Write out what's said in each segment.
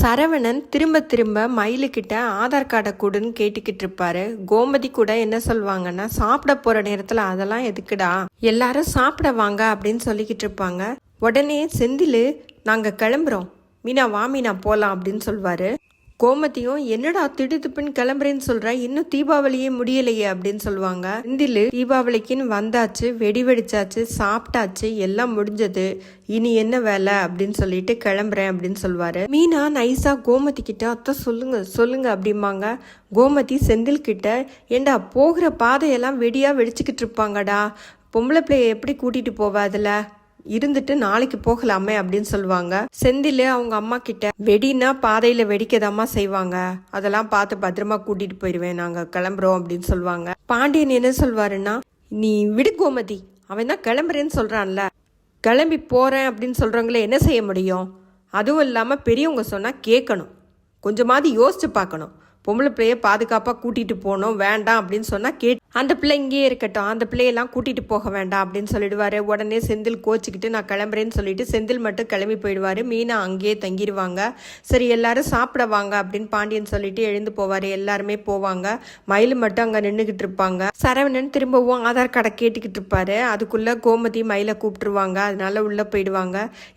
சரவணன் திரும்ப திரும்ப மயிலுக்கிட்ட ஆதார் கார்டை கொடுன்னு கேட்டுக்கிட்டு இருப்பாரு. கோமதி கூட என்ன சொல்லுவாங்கன்னா சாப்பிட போற நேரத்துல அதெல்லாம் எதுக்குடா? எல்லாரும் சாப்பிட வாங்க அப்படின்னு சொல்லிக்கிட்டு இருப்பாங்க. உடனே செந்தில் நாங்க கிளம்புறோம். மீனா வா மீனா போலாம் அப்படின்னு சொல்வாரு கோமதியும் என்னடா திடுத்துப்புன்னு கிளம்புறேன்னு சொல்ற? இன்னும் தீபாவளியே முடியலையே அப்படின்னு சொல்லுவாங்க. செந்தில் தீபாவளிக்குன்னு வந்தாச்சு வெடி வெடிச்சாச்சு சாப்பிட்டாச்சு எல்லாம் முடிஞ்சது. இனி என்ன வேலை அப்படின்னு சொல்லிட்டு கிளம்புறேன் அப்படின்னு சொல்லுவாரு. மீனா நைஸா கோமதி கிட்ட அத்தை சொல்லுங்க சொல்லுங்க அப்படிம்பாங்க. கோமதி செந்தில் கிட்ட ஏண்டா போகிற பாதையெல்லாம் வெடியா வெடிச்சுக்கிட்டு இருப்பாங்கடா. பொம்பளை பிள்ளைய எப்படி கூட்டிட்டு போவா அதில்? இருந்துட்டு நாளைக்கு போகலாமே அப்படின்னு சொல்லுவாங்க. செந்தில் அவங்க அம்மா கிட்ட வெடினா பாதையில வெடிக்கதாமா செய்வாங்க. அதெல்லாம் பார்த்து பத்திரமா கூட்டிட்டு போயிடுவேன் நாங்க கிளம்புறோம் அப்படின்னு சொல்லுவாங்க. பாண்டியன் என்ன சொல்வாருன்னா நீ விடு கோமதி. அவன் தான் கிளம்புறேன்னு சொல்றான்ல. கிளம்பி போறேன் அப்படின்னு சொல்றவங்கள என்ன செய்ய முடியும்? அதுவும் இல்லாம பெரியவங்க சொன்னா கேட்கணும். கொஞ்சமாவது யோசிச்சு பார்க்கணும். பொம்பளை பிள்ளைய பாதுகாப்பாக கூட்டிகிட்டு போகணும். வேண்டாம் அப்படின்னு சொன்னால் கேட்டு அந்த பிள்ளை இங்கேயே இருக்கட்டும். அந்த பிள்ளையெல்லாம் கூட்டிகிட்டு போக வேண்டாம் அப்படின்னு சொல்லிடுவார். உடனே செந்தில் கோச்சிக்கிட்டு நான் கிளம்புறேன்னு சொல்லிட்டு செந்தில் மட்டும் கிளம்பி போயிடுவாரு. மீனா அங்கேயே தங்கிடுவாங்க சரி எல்லாரும் சாப்பிட வாங்க அப்படின்னு பாண்டியன் சொல்லிட்டு எழுந்து போவார். எல்லாருமே போவாங்க. மயில் மட்டும் அங்கே நின்றுக்கிட்டு இருப்பாங்க. சரவணன் திரும்பவும் ஆதார் கார்டை கேட்டுக்கிட்டு இருப்பாரு. அதுக்குள்ளே கோமதி மயிலை கூப்பிட்டுருவாங்க. அதனால உள்ளே போயிடுவாங்க.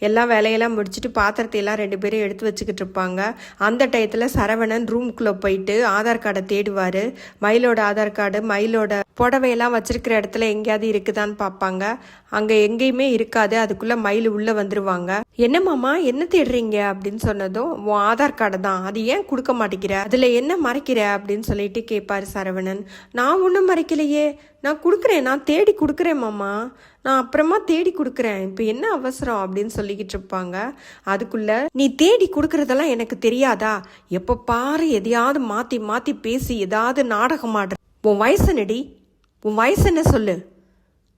எல்லா வேலையெல்லாம் முடிச்சுட்டு பாத்திரத்தையெல்லாம் ரெண்டு பேரும் எடுத்து வச்சுக்கிட்டு இருப்பாங்க. அந்த டயத்தில் சரவணன் ரூம்குள்ளே போயிட்டு ஆதார் கார்டை தேடுவார். மயிலோட ஆதார் கார்டு மயிலோட புடவையெல்லாம் வச்சிருக்கிற இடத்துல எங்கேயாவது இருக்குதான்னு பார்ப்பாங்க. அங்க எங்கேயுமே இருக்காது. அதுக்குள்ள மயில் உள்ள வந்துருவாங்க. என்ன என்ன தேடுறீங்க? அப்படின்னு சொன்னதும் உன் ஆதார் கார்டு தான். அது ஏன் கொடுக்க மாட்டேங்கிற? அதுல என்ன மறைக்கிற? அப்படின்னு சொல்லிட்டு கேட்பாரு சரவணன். நான் ஒன்றும் மறைக்கலையே. நான் கொடுக்குறேன். நான் தேடி கொடுக்குறேன் மாமா. நான் அப்புறமா தேடி கொடுக்குறேன். இப்போ என்ன அவசரம்? அப்படின்னு சொல்லிக்கிட்டு இருப்பாங்க. அதுக்குள்ள நீ தேடி கொடுக்கறதெல்லாம் எனக்கு தெரியாதா? எப்போ பாரு எதையாவது மாத்தி மாத்தி பேசி ஏதாவது நாடகம் ஆடுற உன் வயசு என்னடி உன் வயசு என்ன சொல்லு?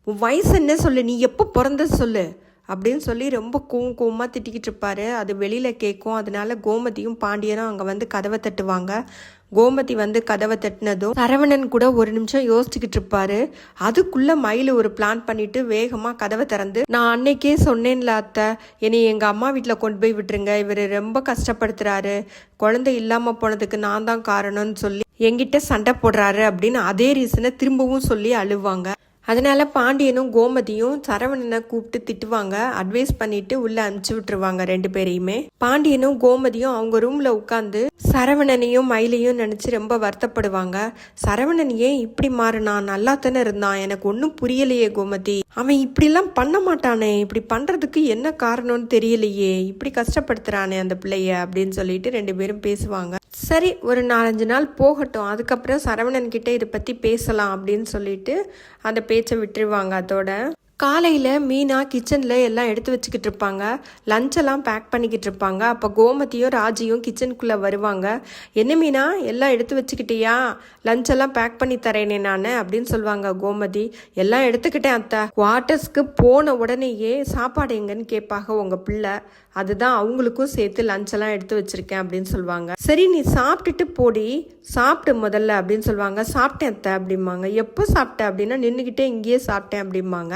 உன் வயசு என்ன சொல்லு? நீ எப்போ பிறந்த சொல்லு? அப்படின்னு சொல்லி ரொம்ப கோவம் கோவமாக திட்டிக்கிட்டு இருப்பாரு. அது வெளியில் கேட்கும். அதனால கோமதியும் பாண்டியனும் அங்கே வந்து கதவை தட்டுவாங்க. கோமதி வந்து கதவை தட்டினதும் சரவணன் கூட ஒரு நிமிஷம் யோசிச்சுக்கிட்டு இருப்பாரு. அதுக்குள்ள மயில் ஒரு பிளான் பண்ணிட்டு வேகமா கதவை திறந்து நான் அன்னைக்கே சொன்னேன்ல அத்தை. என்னை எங்க அம்மா வீட்டில் கொண்டு போய் விட்டுருங்க. இவர் ரொம்ப கஷ்டப்படுத்துறாரு. குழந்தை இல்லாம போனதுக்கு நான் தான் காரணம்னு சொல்லி எங்கிட்ட சண்டை போடுறாரு அப்படின்னு அதே ரீசனை திரும்பவும் சொல்லி அழுவாங்க. அதனால் பாண்டியனும் கோமதியும் சரவணனை கூப்பிட்டு திட்டுவாங்க அட்வைஸ் பண்ணிட்டு உள்ள அனுப்பிச்சு விட்டுருவாங்க ரெண்டு பேரையுமே. பாண்டியனும் கோமதியும் அவங்க ரூம்ல உட்காந்து சரவணனையும் மயிலையும் நினைச்சு ரொம்ப வருத்தப்படுவாங்க. சரவணன் ஏன் இப்படி மாறினான் நல்லா தானே இருந்தான். எனக்கு ஒன்றும் புரியலையே கோமதி. அவன் இப்படிலாம் பண்ண மாட்டானே. இப்படி பண்றதுக்கு என்ன காரணம்னு தெரியலையே. இப்படி கஷ்டப்படுத்துறானே அந்த பிள்ளைய அப்படின்னு சொல்லிட்டு ரெண்டு பேரும் பேசுவாங்க. சரி ஒரு நாலஞ்சு நாள் போகட்டும். அதுக்கப்புறம் சரவணன் கிட்ட இதை பத்தி பேசலாம் அப்படின்னு சொல்லிட்டு அந்த பேச்சை விட்டுருவாங்க அதோட. காலையில் மீனா கிச்சனில் எல்லாம் எடுத்து வச்சுக்கிட்டு இருப்பாங்க. லஞ்செல்லாம் பேக் பண்ணிக்கிட்டு இருப்பாங்க. அப்போ கோமதியும் ராஜியும் கிச்சனுக்குள்ளே வருவாங்க. என்ன மீனா எல்லாம் எடுத்து வச்சுக்கிட்டியா? லஞ்செல்லாம் பேக் பண்ணி தரேனே நான் அப்படின்னு சொல்லுவாங்க கோமதி. எல்லாம் எடுத்துக்கிட்டேன் அத்தை. குவார்ட்டர்ஸ்க்கு போன உடனேயே சாப்பாடு எங்கன்னு கேட்பாங்க உங்கள் பிள்ளை. அதுதான் அவங்களுக்கும் சேர்த்து லஞ்செல்லாம் எடுத்து வச்சிருக்கேன் அப்படின்னு சொல்லுவாங்க சரி நீ சாப்பிட்டுட்டு போடி. சாப்பிட்டு முதல்ல அப்படின்னு சொல்லுவாங்க சாப்பிட்டேன் அத்தை அப்படிம்பாங்க. எப்போ சாப்பிட்டேன் அப்படின்னா நின்றுக்கிட்டே இங்கேயே சாப்பிட்டேன் அப்படிம்பாங்க.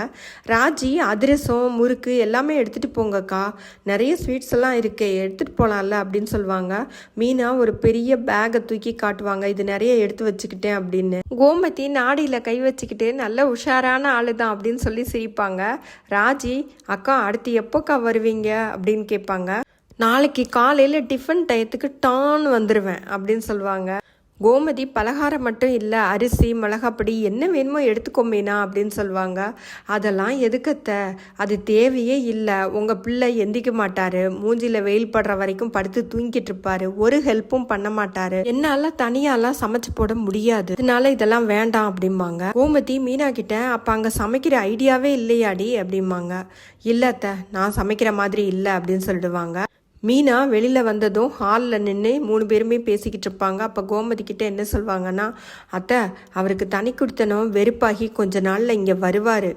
ராஜி அதிரசம் முறுக்கு எல்லாமே எடுத்துகிட்டு போங்கக்கா. நிறைய ஸ்வீட்ஸ் எல்லாம் இருக்கே எடுத்துகிட்டு போகலாம்ல அப்படின்னு சொல்லுவாங்க. மீனா ஒரு பெரிய பேக்கை தூக்கி காட்டுவாங்க. இது நிறைய எடுத்து வச்சுக்கிட்டேன் அப்படின்னு. கோமதி நாடியில் கை வச்சுக்கிட்டு நல்ல உஷாரான ஆளு தான் அப்படின்னு சொல்லி சிரிப்பாங்க. ராஜி அக்கா அடுத்து எப்போக்கா வருவீங்க? அப்படின்னு கேட்பாங்க. நாளைக்கு காலையில் டிஃபன் டயத்துக்கு டான் வந்துடுவேன் அப்படின்னு சொல்லுவாங்க. கோமதி பலகாரம் மட்டும் இல்லை அரிசி மிளகாப்பொடி என்ன வேணுமோ எடுத்துக்கோமேனா அப்படின்னு சொல்லுவாங்க. அதெல்லாம் எதுக்கத்த? அது தேவையே இல்லை. உங்கள் பிள்ளை எந்திக்க மாட்டார். மூஞ்சியில் வெயில் படுற வரைக்கும் படுத்து தூங்கிட்டு இருப்பாரு. ஒரு ஹெல்ப்பும் பண்ண மாட்டார். என்னால் தனியாலாம் சமைச்சு போட முடியாது. அதனால இதெல்லாம் வேண்டாம் அப்படிம்பாங்க. கோமதி மீனா கிட்ட அப்போ அங்கே சமைக்கிற ஐடியாவே இல்லையாடி? அப்படிம்பாங்க. இல்லத்த நான் சமைக்கிற மாதிரி இல்லை அப்படின்னு சொல்லிடுவாங்க மீனா வெளியில் வந்ததும் ஹாலில் நின்று மூணு பேருமே பேசிக்கிட்டு இருப்பாங்க. அப்போ கோமதி கிட்ட என்ன சொல்லுவாங்கன்னா அத்தை அவருக்கு தனி கொடுத்தனும் வெறுப்பாகி கொஞ்ச நாளில் இங்கே வருவார்.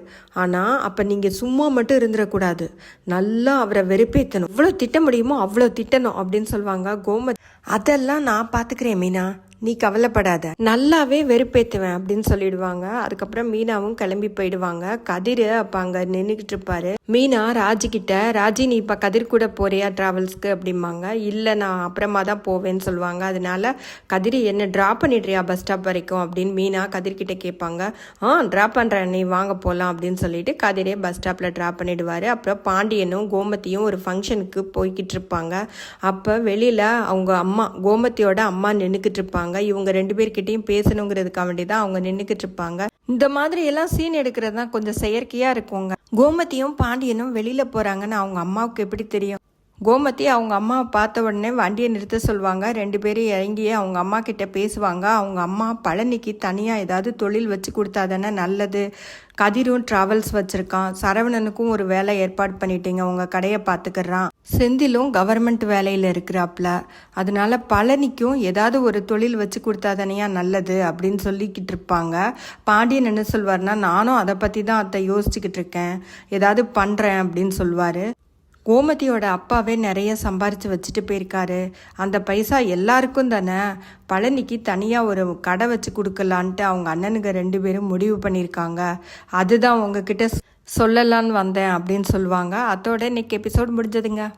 ஆனால் அப்போ நீங்கள் சும்மா மட்டும் இருந்துடக்கூடாது நல்லா அவரை வெறுப்பேற்றணும் எவ்வளோ திட்ட முடியுமோ அவ்வளோ திட்டணும். அப்படின்னு சொல்லுவாங்க கோமதி. அதெல்லாம் நான் பார்த்துக்கிறேன் மீனா. நீ கவலைப்படாத. நல்லாவே வெறுப்பேத்துவேன் அப்படின்னு சொல்லிடுவாங்க. அதுக்கப்புறம் மீனாவும் கிளம்பி போயிடுவாங்க. கதிர் அப்ப அங்க நின்றுக்கிட்டு இருப்பாரு. மீனா ராஜி கிட்ட ராஜி நீ இப்ப கதிர் கூட போறியா டிராவல்ஸ்க்கு அப்படிம்பாங்க. இல்ல நான் அப்புறமா தான் போவேன்னு சொல்லுவாங்க. அதனால கதிர் என்ன டிராப் பண்ணிடுறியா பஸ் ஸ்டாப் வரைக்கும்? அப்படின்னு மீனா கதிர் கிட்ட கேட்பாங்க. ஆ டிராப் பண்றேன். நீ வாங்க போலாம். அப்படின்னு சொல்லிட்டு கதிரே பஸ் ஸ்டாப்ல டிராப் பண்ணிடுவாரு. அப்புறம் பாண்டியனும் கோமதியும் ஒரு ஃபங்க்ஷனுக்கு போய்கிட்டு இருப்பாங்க. அப்ப வெளியில அவங்க அம்மா கோமதியோட அம்மா நின்றுக்கிட்டு இருப்பாங்க. இவங்க ரெண்டு பேர்கிட்டயும் பேசணுங்கிறதுக்காக வேண்டி தான் அவங்க நின்றுக்கிட்டு இருப்பாங்க. இந்த மாதிரி எல்லாம் சீன் எடுக்கிறது தான் கொஞ்சம் செயற்கையா இருக்குங்க. கோமதியும் பாண்டியனும் வெளியில போறாங்கன்னு அவங்க அம்மாவுக்கு எப்படி தெரியும்? கோமதி அவங்க அம்மாவை பார்த்த உடனே வண்டியை நிறுத்த சொல்லுவாங்க ரெண்டு பேரும் இறங்கி அவங்க அம்மா கிட்ட பேசுவாங்க. அவங்க அம்மா பழனிக்கு தனியாக ஏதாவது தொழில் வச்சு கொடுத்தா தானே நல்லது. கதிரும் ட்ராவல்ஸ் வச்சுருக்கான். சரவணனுக்கும் ஒரு வேலை ஏற்பாடு பண்ணிட்டீங்க. உங்கள் கடையை பார்த்துக்கிறான். செந்திலும் கவர்மெண்ட் வேலையில் இருக்கிறாப்ல அதனால பழனிக்கும் ஏதாவது ஒரு தொழில் வச்சு கொடுத்தாதனையா நல்லது அப்படின்னு சொல்லிக்கிட்டு இருப்பாங்க. பாண்டியன் என்ன சொல்வார்னா நானும் அதை பற்றி தான் அதை யோசிச்சுக்கிட்டு இருக்கேன். ஏதாவது பண்ணுறேன் அப்படின்னு சொல்லுவார் கோமதியோட அப்பாவே நிறைய சம்பாரித்து வச்சுட்டு போயிருக்காரு. அந்த பைசா எல்லாருக்கும் தானே? பழனிக்கு தனியாக ஒரு கடை வச்சு கொடுக்கலான்ட்டு அவங்க அண்ணனுங்க ரெண்டு பேரும் முடிவு பண்ணியிருக்காங்க. அதுதான் உங்ககிட்ட சொல்லலான்னு வந்தேன் அப்படின்னு சொல்லுவாங்க. அதோட இன்னைக்கு எபிசோட் முடிஞ்சதுங்க.